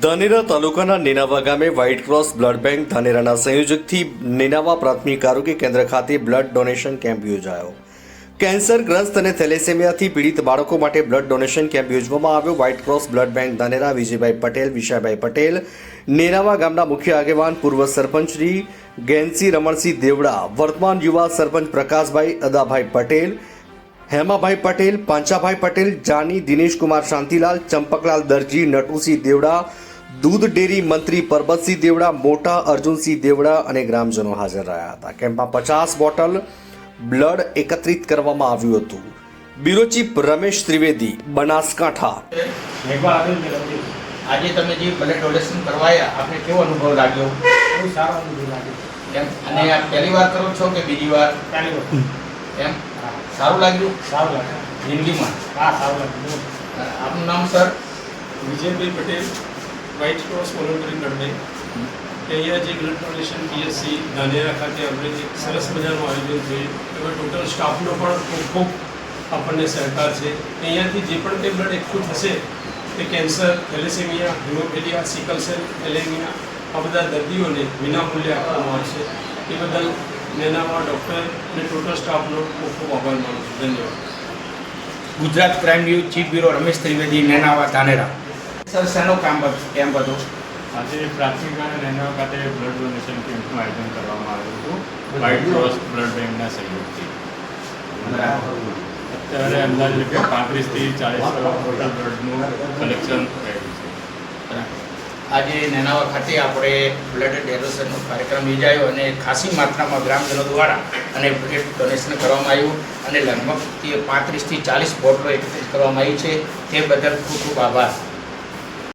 ધાનેરા તાલુકાના નેનાવા ગામે white cross blood bank ધાનેરાના સંયોજકથી નેનાવા પ્રાથમિક આરોગ્ય કેન્દ્ર ખાતે બ્લડ ડોનેશન કેમ્પ યોજાયો. કેન્સરગ્રસ્ત અને થેલેસેમિયાથી પીડિત બાળકો માટે બ્લડ ડોનેશન કેમ્પ યોજવામાં આવ્યો. White cross blood bank Dhanera Vijaybhai Patel, Vishabhai Patel, Nenava ગામના મુખ્ય આગેવાન પૂર્વ સરપંચ શ્રી ગેનસી રમણસિંહ દેવડા, વર્તમાન યુવા સરપંચ પ્રકાશભાઈ અદાભાઈ પટેલ હેમાભાઈ પટેલ પાંચાભાઈ પટેલ જાની દિનેશકુમાર શાંતિલાલ ચંપકલાલ દરજી નટુસિંહ દેવડા દૂધ ડેરી મંત્રી પરબતસિંહ દેવડા મોટા અર્જુનસિંહ દેવડા અને ગ્રામજનો હાજર રહ્યા હતા. કેમ્પમાં પચાસ બોટલ બ્લડ એકત્રિત કરવામાં આવ્યું હતું. Bureau chief Ramesh Trivedi Banaskantha. આજે તમે જે બ્લડ ડોનેશન કરવાયા આપને કેવો અનુભવ લાગ્યો? બહુ સારો અનુભવ લાગ્યો. એમ? અને આ પહેલી વાર કરો છો કે બીજી વાર? પહેલી વાર. એમ? સારું લાગ્યું? સારું લાગ્યું. જિંદગીમાં? હા સારું લાગ્યું. આપનું નામ sir? Vijaybhai Patel white cross voluntary blood કે અહીંયા જે બ્લડ ડોનેશન પીએસસી ધાનેરા ખાતે આપણે એક સરસ મજાનું આયોજન થયું એમાં ટોટલ સ્ટાફનો પણ ખૂબ ખૂબ આપણને સહકાર છે. અહીંયાથી જે પણ તે બ્લડ એકઠું થશે તે cancer thalassaemia haemophilia sickle cell anaemia આ બધા દર્દીઓને વિનામૂલ્યે આપવામાં આવશે. એ બદલ નેનામાં ડૉક્ટર અને ટોટલ સ્ટાફનો ખૂબ ખૂબ આભાર માનું છું. ધન્યવાદ. Gujarat crime news chief bureau Ramesh Trivedi Nenava Dhanera. Sir શેનો કામ કેમ્પ હતો આજે પ્રાથમિક અને નેનાવા ખાતે બ્લડ ડોનેશન કેમ્પનું આયોજન કરવામાં આવ્યું હતું. વ્હાઇટ ક્રોસ બ્લડ બેંકના સહયોગથી. અત્યારે અંદાજે કે પાંત્રીસથી ચાલીસ ટોટલ બ્લડનું કલેક્શન આજે નેનાવા ખાતે આપણે બ્લડ ડોનેશનનો કાર્યક્રમ યોજાયો અને ખાસી માત્રામાં ગ્રામજનો દ્વારા અને બ્લડ ડોનેશન કરવામાં આવ્યું અને લગભગ પાંત્રીસથી ચાલીસ બોટલો એકત્રિત કરવામાં આવી છે. તે બદલ ખૂબ ખૂબ આભાર.